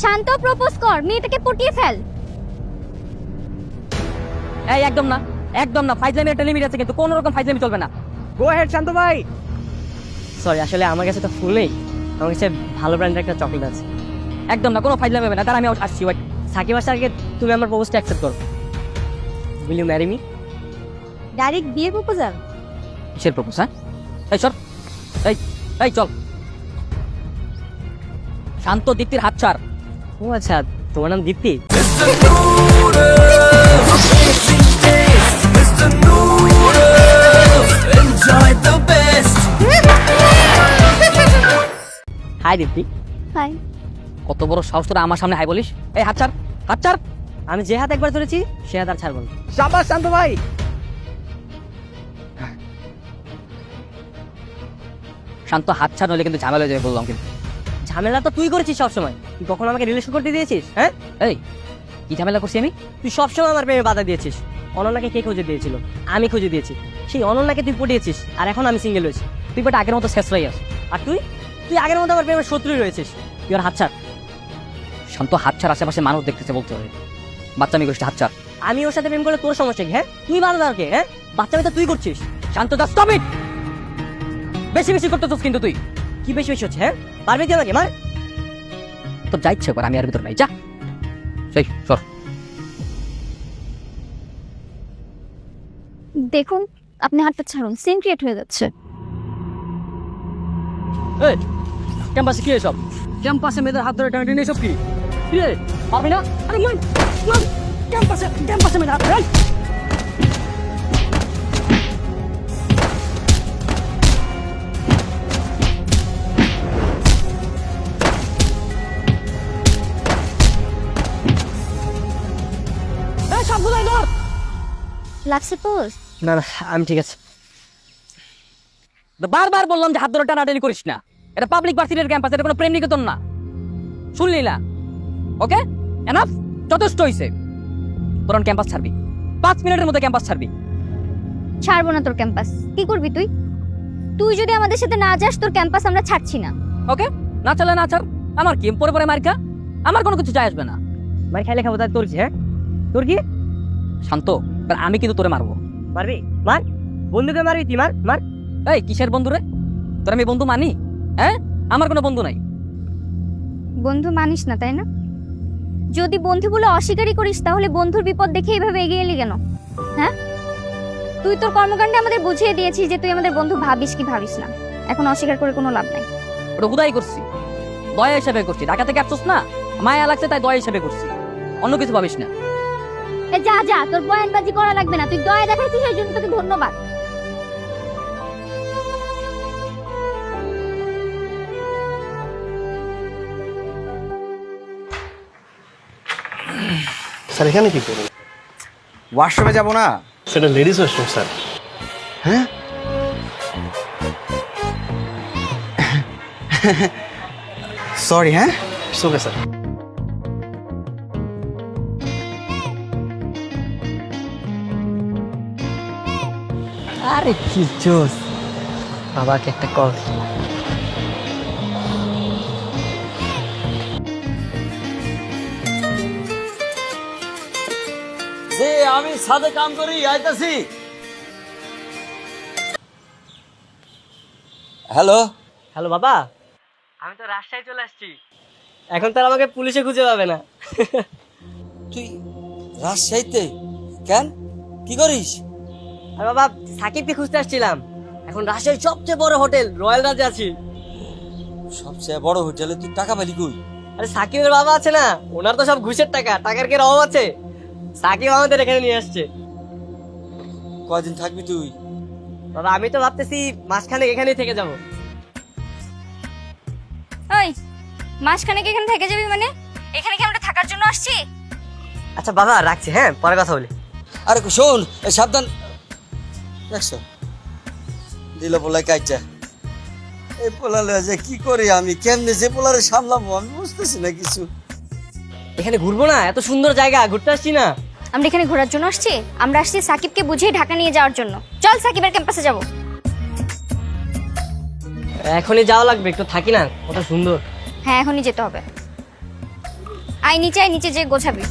শান্ত propose কর মেয়েটাকে পটিয়ে fail. এই একদম না একদম না ফাইজলামি একটা লিমিট আছে কিন্তু কোনো রকম ফাইজলামি চলবে না। গো হেড শান্ত ভাই। সরি আসলে আমার কাছে তো ফুল নেই আমার কাছে ভালো ব্র্যান্ডের একটা চকলেট আছে। একদম না কোনো ফাইজলামি হবে না তার আমি আসছি ওয়েট সাকিব আসার আগে তুমি আমার প্রপোজটা অ্যাকসেপ্ট করো। Will you marry me direct বিয়ে প্রপোজাল কিসের প্রপোজ হ্যাঁ এই সর এই এই চল। শান্ত দীপ্তির হাত ছাড়। ও আচ্ছা তোমার নাম দীপ্তি? হাই দীপ্তি। হাই কত বড় সাহস তোরা আমার সামনে হাই বলিস? এই হাত ছাড় হাত ছাড়। আমি যে হাত একবার ধরেছি সে হাত আর ছাড়বো না। সাবাস শান্ত ভাই। শান্ত হাত ছাড় নইলে কিন্তু ঝামেলা হয়ে যাবে বললাম কিন্তু। ঝামেলা তো তুই করেছিস সবসময়। তুই কখনো আমাকে রিলেশন করতে দিয়েছিস হ্যাঁ? এই কি ঝামেলা করছি আমি? তুই সবসময় আমার প্রেমে বাধা দিয়েছিস। অনন্যাকে কে খুঁজে দিয়েছিল? আমি খুঁজে দিয়েছি। সেই অনন্যাকে তুই পটিয়েছিস আর এখন আমি সিঙ্গেল হয়েছি। তুই বাট আগের মতো শেষ হয়ে আস। আর তুই? তুই আগের মতো আমার প্রেমের শত্রুই রয়েছিস। তুই আর হাত ছাড় শান্ত হাত ছাড় আশেপাশে মানুষ দেখতেছে বলতে হবে। বাচ্চা আমি করছি হাত ছাড় আমি ওর সাথে প্রেম করলে তোর সমস্যা কি হ্যাঁ? তুই ভালো দরকে হ্যাঁ? বাচ্চা মেয়ে তো তুই করছিস। শান্ত দাস স্টপ বেশি বেশি করতেছিস কিন্তু তুই। কি বেশি বেশি হচ্ছে হ্যাঁ? পারবে তুই আমাকে মার? তোর যা ইচ্ছে কর আমি আর ভিতর নাই যা। সেই সর। দেখুন আপনি হাতটা ছাড়ুন সিন ক্রিয়েট হয়ে যাচ্ছে। এই ক্যাম্পাসে কি এসব? ক্যাম্পাসে মেয়েদের হাত ধরে টানাটানি এসব কি? কি রে পারবি না? আরে মান মান ক্যাম্পাসে ক্যাম্পাসে মেয়েদের হাত ধরে সবগুলোই ধর। লাগছে পোজ? না না আমি ঠিক আছে। বারবার বললাম যে হাত ধরে টানাটানি করিস না। এটা পাবলিক ভার্সিটির ক্যাম্পাস এটা কোনো প্রেম নিকেতন না। শুনলি না? ওকে এনাফ যথেষ্ট হইছে। ক্যাম্পাস ছাড়বি। পাঁচ মিনিটের মধ্যে ক্যাম্পাস ছাড়বি। ছাড়বো না তোর ক্যাম্পাস কি করবি তুই? তুই যদি আমাদের সাথে না যাস তোর ক্যাম্পাস আমরা ছাড়ছি না। ওকে না চলে না ছাড়। আমার কি? পরে পরে মার্কা আমার কোনো কিছু যায় আসবে না। মার খাইলে খাব তাই তোর কি হ্যাঁ? তোর কি? শান্ত। এবার আমি কিন্তু তোরে মারবো। মারবি? মার। বন্ধুকে মারবি তুই? মার মার। এই কিসের বন্ধু রে? তোর আমি বন্ধু মানি? হ্যাঁ? আমার কোনো বন্ধু নাই। বন্ধু মানিস না তাই না? যদি বন্ধু বলে অস্বীকারই করিস তাহলে বন্ধুর বিপদ দেখে এইভাবে এগিয়ে এলি কেন? হ্যাঁ? তুই তোর কর্মকাণ্ডে আমাদের বুঝিয়ে দিয়েছিস যে তুই আমাদের বন্ধু ভাবিস কি ভাবিস না। এখন অস্বীকার করে কোনো লাভ নাই। ওটা হুদাই করছি। দয়া হিসাবে করছি। ঢাকা থেকে আসছিস না? মায়া লাগছে তাই দয়া হিসাবে করছি। অন্য কিছু ভাবিস না। যা যা তোর বয়ানবাজি করা লাগবে না। তুই দয়া দেখাইছিস এই জন্য তোকে ধন্যবাদ। স্যার এখানে কি করুন? ওয়াশরুমে যাব না? সেটা লেডিস ওয়াশরুম স্যার। হ্যাঁ? সরি হ্যাঁ? ওকে স্যার আরে কি জোস। বাবাকে একটা কল যে আমি সাথে কাম করি আইতাছি। হ্যালো? হ্যালো বাবা। আমি তো রাজশাহী চলে আসছি। এখন তার আমাকে পুলিশে খুঁজে পাবে না। তুই রাজশাহীতে? কেন? কি করিস? আর বাবা সাকিবকে খুঁজতে আসছিলাম। এখন রাজশাহীর সবচেয়ে বড় হোটেল রয়্যাল রাজে আছি। সবচেয়ে বড় হোটেলে তুই টাকা পেলি কই? আরে সাকিবের বাবা আছে না ওনার তো সব ঘুষের টাকা টাকার কি অভাব আছে? সাকিব আমাদের এখানে নিয়ে আসছে। কয়দিন থাকবি তুই? বাবা আমি তো ভাবতেছি মাঝখানে এখানেই থেকে যাব। ওই মাসখানেক এখানে থেকে যাবি মানে? এখানে কি আমরা থাকার জন্য আসছি? আচ্ছা বাবা রাখছি হ্যাঁ পরে কথা বলি। আরে শোন সাবধান দেখছ? দিল পোলাই কাইচা এই পোলালে যে কি করি আমি? কেমনে যে পোলারে সামলাবো? আমি বুঝতেছি না কিছু। এখানে ঘুরবো না? এত সুন্দর জায়গা ঘুরতে আসছি না। আমরা এখানে ঘোরার জন্য আসছি। আমরা আসছি সাকিবকে বুঝিয়ে ঢাকা নিয়ে যাওয়ার জন্য। চল সাকিবের ক্যাম্পাসে যাব। এখনই যাওয়া লাগবে একটু থাকি না? কত সুন্দর। হ্যাঁ এখনই যেতে হবে। আয় নিচে আয় নিচে যে গোছাবি।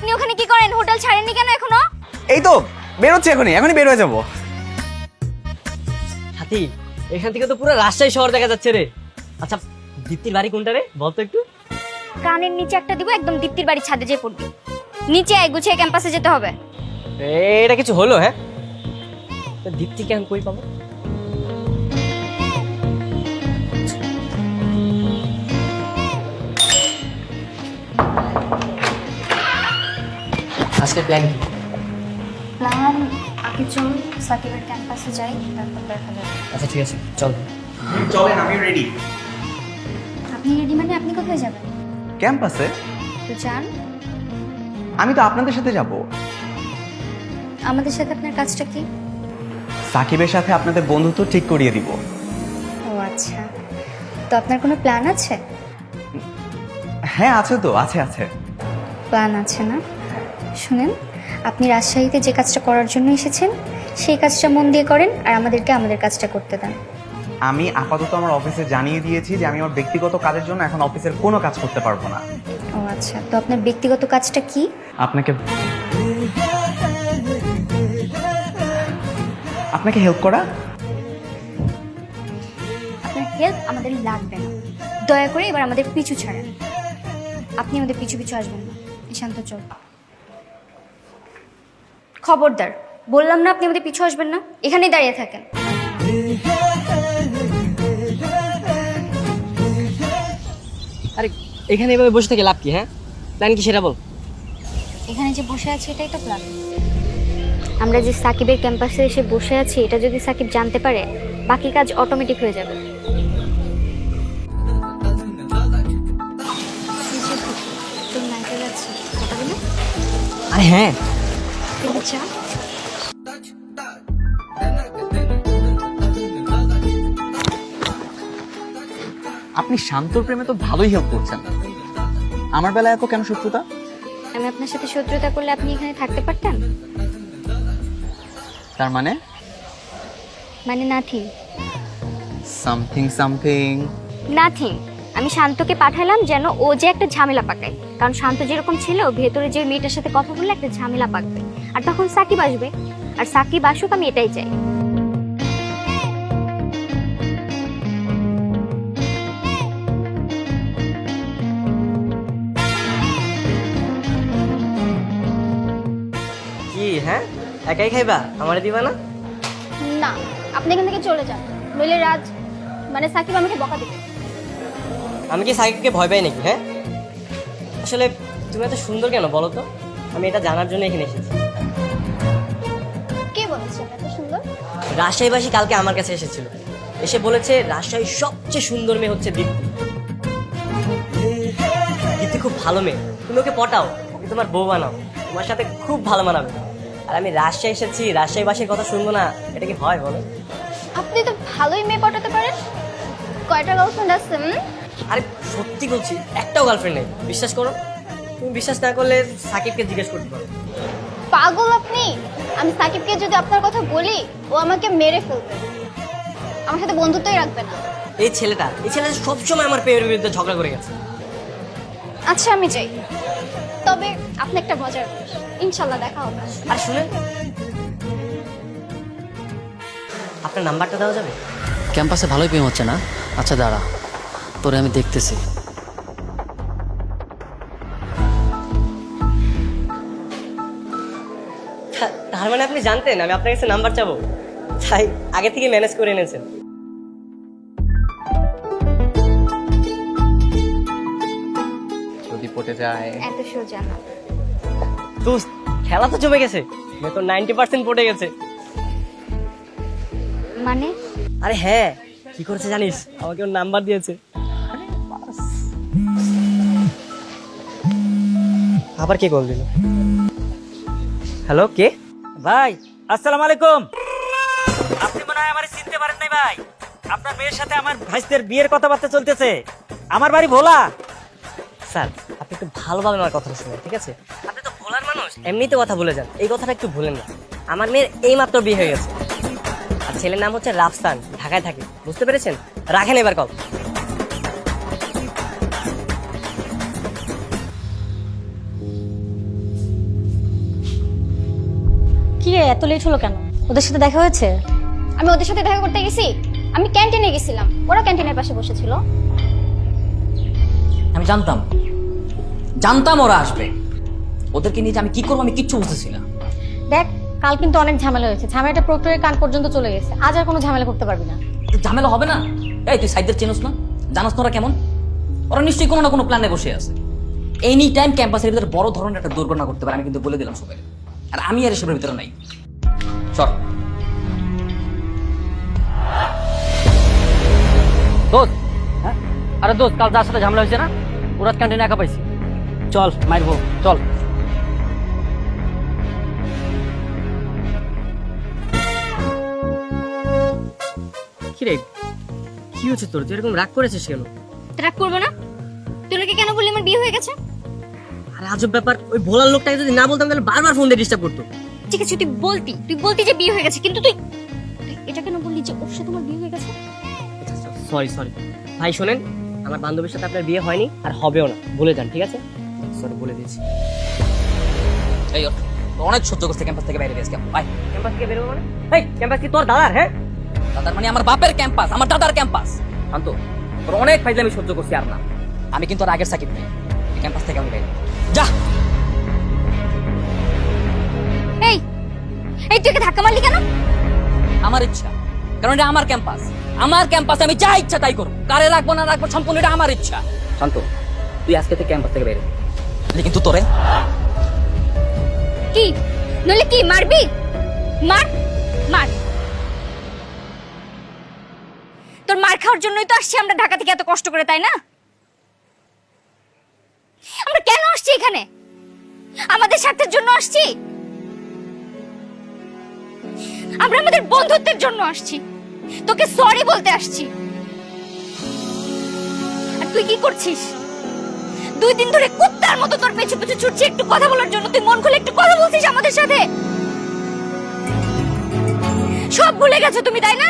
আপনি ওখানে কি করেন? হোটেল ছাড়েননি কেন এখনও? এই তো বেরোচ্ছি এখনই এখনই বের হয়ে যাব। সাথী এখান থেকে তো পুরো রাজশাহী শহর দেখা যাচ্ছে রে। আচ্ছা দীপ্তির বাড়ি কোনটা রে? বলতো একটু। কানের নিচে একটা দিব একদম দীপ্তির বাড়ির ছাদে যে পড়বি। নিচে আয় গুছিয়ে ক্যাম্পাসে যেতে হবে। এ, এটা কিছু হলো হ্যাঁ? তো দীপ্তিকে আমি কই পাবো? আজকে প্ল্যান কি? প্ল্যান আগে চল সাকিবের ক্যাম্পাসে যাই তারপর দেখা যাবে। আচ্ছা ঠিক আছে চল। চলেন আমি রেডি আপনি রেডি মানে আপনি কোথায় যাবেন? ক্যাম্পাসে তো যান। আমি তো আপনাদের সাথে যাব। আমাদের সাথে আপনার কাজটা কি? সাকিবের সাথে আপনাদের বন্ধুত্ব ঠিক করিয়ে দিব। ও আচ্ছা। তো আপনার কোনো প্ল্যান আছে? হ্যাঁ আছে তো আছে আছে। প্ল্যান আছে না? শুনেন আপনি রাজশাহীতে যে কাজটা করার জন্য এসেছেন সেই কাজটা মন দিয়ে করেন আর আমাদেরকে আমাদের কাজটা করতে দেন। আমি আপাতত আমার অফিসে জানিয়ে দিয়েছি যে আমি আমার ব্যক্তিগত কাজের জন্য এখন অফিসের কোনো কাজ করতে পারব না। ও আচ্ছা তো আপনার ব্যক্তিগত কাজটা কি? আপনাকে আপনাকে হেল্প করা? আপনার হেল্প আমাদের লাগবে না। দয়া করে এবার আমাদের পিছু ছাড়েন। আপনি আমাদের পিছু পিছু আসবেন না। ঈশান্ত চল। খবরদার। বললাম না আপনি আমাদের পিছু আসবেন না। এখানেই দাঁড়িয়ে থাকেন। আরে এখানে এভাবে বসে থেকে লাভ কি হ্যাঁ? প্ল্যান কি সেটা বল। এখানে যে বসে আছি এটাই তো প্ল্যান আমরা যে সাকিবের ক্যাম্পাসে এসে বসে আছি এটা যদি সাকিব জানতে পারে বাকি কাজ অটোমেটিক হয়ে যাবে। আরে হ্যাঁ চা আপনি শান্তর প্রেমে তো ভালোই হেল্প করছেন। আমার বেলায় এত কেন শত্রুতা? আমি আপনার সাথে শত্রুতা করলে আপনি এখানে থাকতে পারতেন? তার মানে? মানে নাথিং সামথিং সামথিং নাথিং আমি শান্তকে পাঠালাম যেন ও যে একটা ঝামেলা পাকায়। কারণ শান্ত যেরকম ছিল ভেতরে যে মেয়েটার সাথে কথা বললে একটা ঝামেলা পাকবে। আর তখন সাকিব আসবে। আর সাকিব আসুক আমি এটাই চাই। কি হ্যাঁ? একাই খাইবা? আমারে দিবা না? না আপনি এখান থেকে চলে যান। নইলে রাজ মানে সাকিব আমাকে বকা দিবে। আমি কি সাকিবকে ভয় পাই নাকি হ্যাঁ? আসলে তুমি এত সুন্দর কেন বলো তো? আমি এটা জানার জন্য এখানে এসেছি। রাজশাহীবাসী কালকে আমার কাছে এসেছিল। এসে বলেছে রাজশাহীর সবচেয়ে সুন্দর মেয়ে হচ্ছে দীপ্তি। দীপ্তি খুব ভালো মেয়ে। তুমি ওকে পটাও ওকে তোমার বউ বানাও তোমার সাথে খুব ভালো মানাবে। আর আমি রাজশাহী এসেছি রাজশাহীবাসীর কথা শুনব না এটা কি হয় বলো? আপনি তো ভালোই মেয়ে পটাতে পারেন। কয়টা গার্লফ্রেন্ড আছে আরে সত্যি বলছি একটাও গার্লফ্রেন্ড নেই। বিশ্বাস করো তুমি বিশ্বাস না করলে সাকিবকে জিজ্ঞেস করতে পারো। পাগল আপনি! আমি সাকিবকে যদি আপনার কথা বলি ও আমাকে মেরে ফেলবে। আমার সাথে বন্ধুত্বই রাখবে না। এই ছেলেটা এই ছেলেটা সবসময় আমার পেয়ের বিরুদ্ধে ঝগড়া করে গেছে। আচ্ছা আমি যাই। তবে আপনি একটা মজার। ইনশাল্লাহ দেখা হবে। আর শুনে আপনার নাম্বারটা দেওয়া যাবে? ক্যাম্পাসে ভালোই প্রেম হচ্ছে না? আচ্ছা দাঁড়া। তোরে আমি দেখতেছি। তার মানে আপনি জানতেন আমি আপনার কাছে নাম্বার চাবো। তাই আগে থেকে ম্যানেজ করে এনেছেন। যদি পটে যায়। এত সোজা না। তো খেলা তো জমে গেছে। তো নাইনটি পার্সেন্ট পড়ে গেছে। মানে? আরে হ্যাঁ কি করেছে জানিস? আমাকে ওর নাম্বার দিয়েছে। আবার কে কল দিল? হ্যালো কে? ভাই আসসালামু আলাইকুম। আপনি মনে হয় আমার চিনতে পারেন নাই ভাই। আপনার মেয়ের সাথে আমার ভাইসদের বিয়ের কথাবার্তা চলতেছে। আমার বাড়ি ভোলা। স্যার আপনি একটু ভালোভাবে আমার কথা শুনুন ঠিক আছে? আপনি তো ভোলার মানুষ। এমনিতে কথা ভুলে যান। এই কথাটা একটু ভুলেন না। আমার মেয়ের এই মাত্র বিয়ে হয়ে গেছে। আর ছেলের নাম হচ্ছে রাফসান। ঢাকায় থাকে। বুঝতে পেরেছেন? রাখেন এবার কল এত লেট হলো কেন? ওদের সাথে দেখা হয়েছে? আমি ওদের সাথে দেখা করতে গেছি। আমি ক্যান্টিনে গেছিলাম। ওরা ক্যান্টিনের পাশে বসেছিল। আমি জানতাম। জানতাম ওরা আসবে। ওদেরকে নিয়ে যে আমি কি করব আমি কিচ্ছু বুঝতেছি না। দেখ কাল কিন্তু অনেক ঝামেলা হয়েছে। ঝামেলাটা প্রক্টরের কান পর্যন্ত চলে গেছে। আজ আর কোনো ঝামেলা করতে পারবি না। ঝামেলা হবে না? এই তুই সাইডদের চেনস না? জানাস না ওরা কেমন? ওরা নিশ্চয়ই কোনো না কোনো প্ল্যানে বসে আছে। এনি টাইম ক্যাম্পাসের ভিতরে বড় ধরনের একটা দুর্ঘটনা করতে পারে আমি কিন্তু বলে দিলাম সবাই আর আমি আর এসবের ভিতরে নাই। চল। দোস্ত। হ্যাঁ আরে দোস্ত কাল যার সাথে ঝামেলা হয়েছে না? ওরা ক্যান্টিনে একা পাইছি। চল মারবো চল। কিরে কি হচ্ছে তোর? তুই এরকম রাগ করেছিস কেন? রাগ করব না? তুই কেন বললি? আমার বিয়ে হয়ে গেছে? আরে আজব ব্যাপার ওই ভোলার লোকটাকে যদি না বলতাম তাহলে বারবার ফোন দিয়ে ডিস্টার্ব করতো। ঠিক আছে, তুই বলতি তুই বলতি যে বিয়ে হয়ে গেছে, কিন্তু তুই এটা কেন বললি যে ওর সাথে তোমার বিয়ে হয়ে গেছে? সরি সরি ভাই, শোনেন, আমার বান্ধবীর সাথে আপনার বিয়ে হয়নি আর হবেও না। বলে যান, ঠিক আছে? সরি বলে দিয়েছি। এই অনেক সহ্য করছে ক্যাম্পাস থেকে বাইরে গেছে ভাই ক্যাম্পাস থেকে বেরোবো মানে? এই ক্যাম্পাস কি তোর দাদার হ্যাঁ? দাদার মানে আমার বাপের ক্যাম্পাস আমার দাদার ক্যাম্পাস শান্ত, তোর অনেক ফাইজলে আমি সহ্য করছি আর না। আমি কিন্তু আর আগের সাকিব নেই ক্যাম্পাস থেকে আমি বাইরে। যা! এই এই তুই একে ধাক্কা মারলি কেন? আমার ইচ্ছা কারণ এটা আমার ক্যাম্পাস। আমার ক্যাম্পাসে আমি যা ইচ্ছা তাই করব। কারে রাখব না রাখব সম্পূর্ণ এটা আমার ইচ্ছা। শান্ত তুই আজকে থেকে ক্যাম্পাস থেকে বেরো কিন্তু তোরে? কি? নইলে কি মারবি? মার মার। তোর মার খাওয়ার জন্যই তো আসছি আমরা ঢাকা থেকে এত কষ্ট করে তাই না? আমরা কেন আসছি এখানে? আমাদের স্বার্থের জন্য আসছি? আমরা আমাদের বন্ধুত্বের জন্য আসছি। তোকে সরি বলতে আসছি। আর তুই কি করছিস? দুই দিন ধরে কুত্তার মতো তোর পেছু পেছু ছুটছি, একটু কথা বলার জন্য। তুই মন খুলে একটু কথা বলছিস আমাদের সাথে? সব ভুলে গেছো তুমি, তাই না?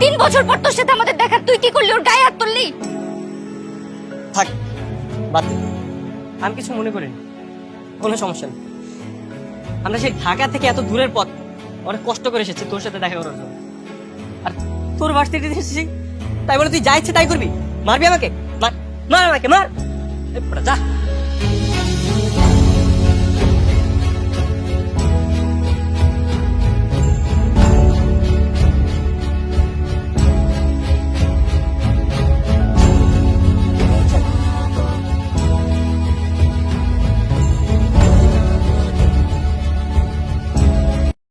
তিন বছর পর তোর সাথে আমাদের দেখা, তুই কি করলি? ওর গায়ে হাত তুললি? থাক, বাদ আমি কিছু মনে করিনি। কোনো সমস্যা নেই। আমরা সেই ঢাকা থেকে এত দূরের পথ, অনেক কষ্ট করে এসেছি তোর সাথে দেখা করার জন্য। আর তোর ভার্সিটিতে এসেছি, তাই বলে তুই যা ইচ্ছে তাই করবি। মারবি আমাকে? মার মার আমাকে, মার। যা।